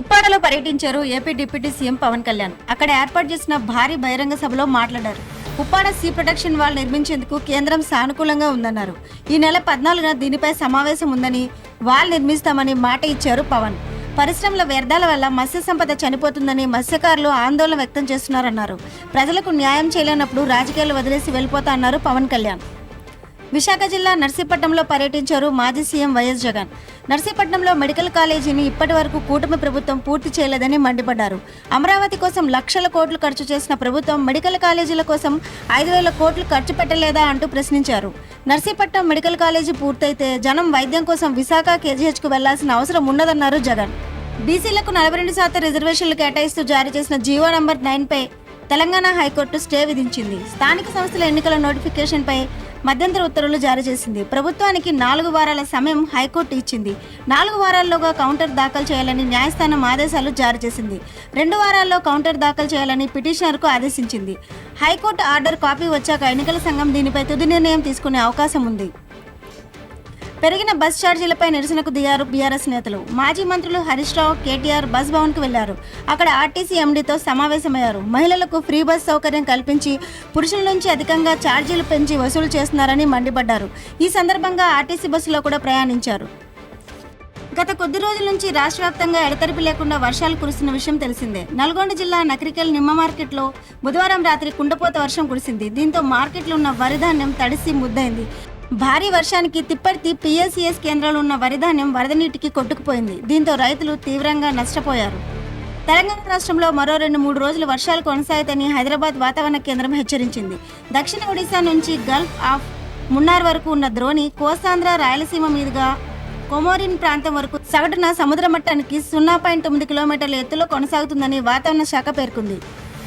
ఉప్పాడలో పర్యటించారు AP deputy CM Pawan Kalyan. అక్కడ ఏర్పాటు చేసిన భారీ బహిరంగ సభలో మాట్లాడారు. ఉప్పాడ సీ ప్రొటెక్షన్ వాల్ నిర్మించేందుకు కేంద్రం సానుకూలంగా ఉందన్నారు. ఈ నెల పద్నాలుగున దీనిపై సమావేశం ఉందని వాల్ నిర్మిస్తామని మాట ఇచ్చారు పవన్. పరిశ్రమల వ్యర్థాల వల్ల మత్స్య సంపద చనిపోతుందని మత్స్యకారులు ఆందోళన వ్యక్తం చేస్తున్నారన్నారు. ప్రజలకు న్యాయం చేయలేనప్పుడు రాజకీయాలు వదిలేసి వెళ్ళిపోతా అన్నారు పవన్ కళ్యాణ్. విశాఖ జిల్లా నర్సీపట్నంలో పర్యటించారు మాజీ సీఎం వైఎస్ జగన్. నర్సీపట్నంలో మెడికల్ కాలేజీని ఇప్పటి వరకు కూటమి ప్రభుత్వం పూర్తి చేయలేదని మండిపడ్డారు. అమరావతి కోసం లక్షల కోట్లు ఖర్చు చేసిన ప్రభుత్వం మెడికల్ కాలేజీల కోసం ఐదు వేల కోట్లు ఖర్చు పెట్టలేదా అంటూ ప్రశ్నించారు. నర్సీపట్నం మెడికల్ కాలేజీ పూర్తయితే జనం వైద్యం కోసం విశాఖ కేజీహెచ్కు వెళ్ళాల్సిన అవసరం ఉన్నదన్నారు జగన్. బీసీలకు నలభై రెండు శాతం రిజర్వేషన్లు కేటాయిస్తూ జారీ చేసిన జీవో నంబర్ నైన్పై తెలంగాణ హైకోర్టు స్టే విధించింది. స్థానిక సంస్థల ఎన్నికల నోటిఫికేషన్పై మధ్యంతర ఉత్తర్వులు జారీ చేసింది. ప్రభుత్వానికి నాలుగు వారాల సమయం హైకోర్టు ఇచ్చింది. నాలుగు వారాల్లోగా కౌంటర్ దాఖలు చేయాలని న్యాయస్థానం ఆదేశాలు జారీ చేసింది. రెండు వారాల్లో కౌంటర్ దాఖలు చేయాలని పిటిషనర్కు ఆదేశించింది. హైకోర్టు ఆర్డర్ కాపీ వచ్చాక ఎన్నికల సంఘం దీనిపై తుది నిర్ణయం తీసుకునే అవకాశం ఉంది. పెరిగిన బస్ ఛార్జీలపై నిరసనకు దిగారు బీఆర్ఎస్ నేతలు. మాజీ మంత్రులు హరీష్ రావు కేటీఆర్ బస్ భవన్కు వెళ్ళారు. అక్కడ ఆర్టీసీ ఎండీతో సమావేశమయ్యారు. మహిళలకు ఫ్రీ బస్ సౌకర్యం కల్పించి పురుషుల నుంచి అధికంగా ఛార్జీలు పెంచి వసూలు చేస్తున్నారని మండిపడ్డారు. ఈ సందర్భంగా ఆర్టీసీ బస్సులో కూడా ప్రయాణించారు. గత కొద్ది రోజుల నుంచి రాష్ట్ర వ్యాప్తంగా ఎడతెరిపి లేకుండా వర్షాలు కురుస్తున్న విషయం తెలిసిందే. నల్గొండ జిల్లా నకరికల్ నిమ్మ మార్కెట్లో బుధవారం రాత్రి కుండపోత వర్షం కురిసింది. దీంతో మార్కెట్లో ఉన్న వరి ధాన్యం తడిసి ముద్దైంది భారీ వర్షానికి తిప్పర్తి పిఎస్సిఎస్ కేంద్రంలో ఉన్న వరిధాన్యం వరద నీటికి కొట్టుకుపోయింది. దీంతో రైతులు తీవ్రంగా నష్టపోయారు. తెలంగాణ రాష్ట్రంలో మరో రెండు మూడు రోజులు వర్షాలు కొనసాగుతాయని హైదరాబాద్ వాతావరణ కేంద్రం హెచ్చరించింది. దక్షిణ ఒడిశా నుంచి గల్ఫ్ ఆఫ్ మున్నార్ వరకు ఉన్న ద్రోణి కోస్తాంధ్ర రాయలసీమ మీదుగా కొమోరిన్ ప్రాంతం వరకు సగటున సముద్ర మట్టానికి సున్నా పాయింట్ తొమ్మిది కిలోమీటర్ల ఎత్తులో కొనసాగుతుందని వాతావరణ శాఖ పేర్కొంది.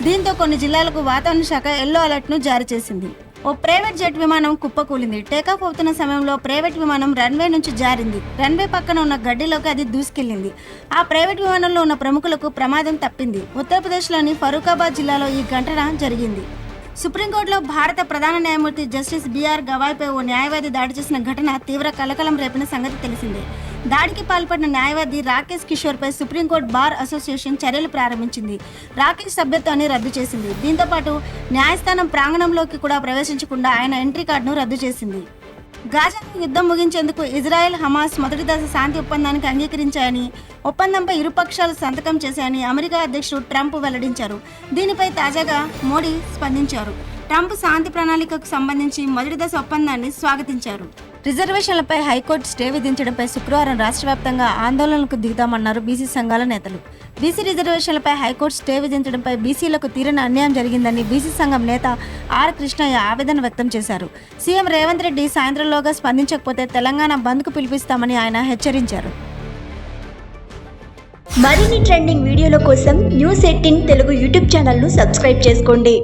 దీంతో కొన్ని జిల్లాలకు వాతావరణ శాఖ ఎల్లో అలర్ట్ను జారీ చేసింది. ఓ ప్రైవేట్ జెట్ విమానం కుప్పకూలింది. టేకాఫ్ అవుతున్న సమయంలో ప్రైవేట్ విమానం రన్వే నుంచి జారింది. రన్వే పక్కన ఉన్న గడ్డిలోకి అది దూసుకెళ్ళింది ఆ ప్రైవేట్ విమానంలో ఉన్న ప్రముఖులకు ప్రమాదం తప్పింది. ఉత్తరప్రదేశ్లోని ఫరూకాబాద్ జిల్లాలో ఈ ఘటన జరిగింది. సుప్రీంకోర్టులో భారత ప్రధాన న్యాయమూర్తి జస్టిస్ బిఆర్ గవాయ్పై ఓ న్యాయవాది దాడి చేసిన ఘటన తీవ్ర కలకలం రేపిన సంగతి తెలిసిందే. దాడికి పాల్పడిన న్యాయవాది రాకేష్ కిషోర్పై సుప్రీంకోర్టు బార్ అసోసియేషన్ చర్యలు ప్రారంభించింది. రాకేష్ సభ్యత్వాన్ని రద్దు చేసింది. దీంతోపాటు న్యాయస్థానం ప్రాంగణంలోకి కూడా ప్రవేశించకుండా ఆయన ఎంట్రీ కార్డును రద్దు చేసింది. గాజాకు యుద్ధం ముగించేందుకు ఇజ్రాయెల్ హమాస్ మొదటి దశ శాంతి ఒప్పందానికి అంగీకరించాయని ఒప్పందంపై ఇరుపక్షాలు సంతకం చేశాయని అమెరికా అధ్యక్షుడు ట్రంప్ వెల్లడించారు. దీనిపై తాజాగా మోడీ స్పందించారు. ట్రంప్ శాంతి ప్రణాళికకు సంబంధించి మొదటి దశ ఒప్పందాన్ని స్వాగతించారు. రిజర్వేషన్లపై హైకోర్టు స్టే విధించడంపై శుక్రవారం రాష్ట్ర వ్యాప్తంగా ఆందోళనకు దిగుతామన్నారు బీసీ సంఘాల నేతలు. బీసీ రిజర్వేషన్లపై హైకోర్టు స్టే విధించడంపై బీసీలకు తీరని అన్యాయం జరిగిందని బీసీ సంఘం నేత ఆర్ కృష్ణయ్య ఆవేదన వ్యక్తం చేశారు. సీఎం రేవంత్ రెడ్డి సాయంత్రంలోగా స్పందించకపోతే తెలంగాణ బంద్కు పిలిపిస్తామని ఆయన హెచ్చరించారు. మరిన్ని ట్రెండింగ్ వీడియోల కోసం న్యూస్ ఎయిటీన్ తెలుగు యూట్యూబ్ ఛానల్ను సబ్స్క్రైబ్ చేసుకోండి.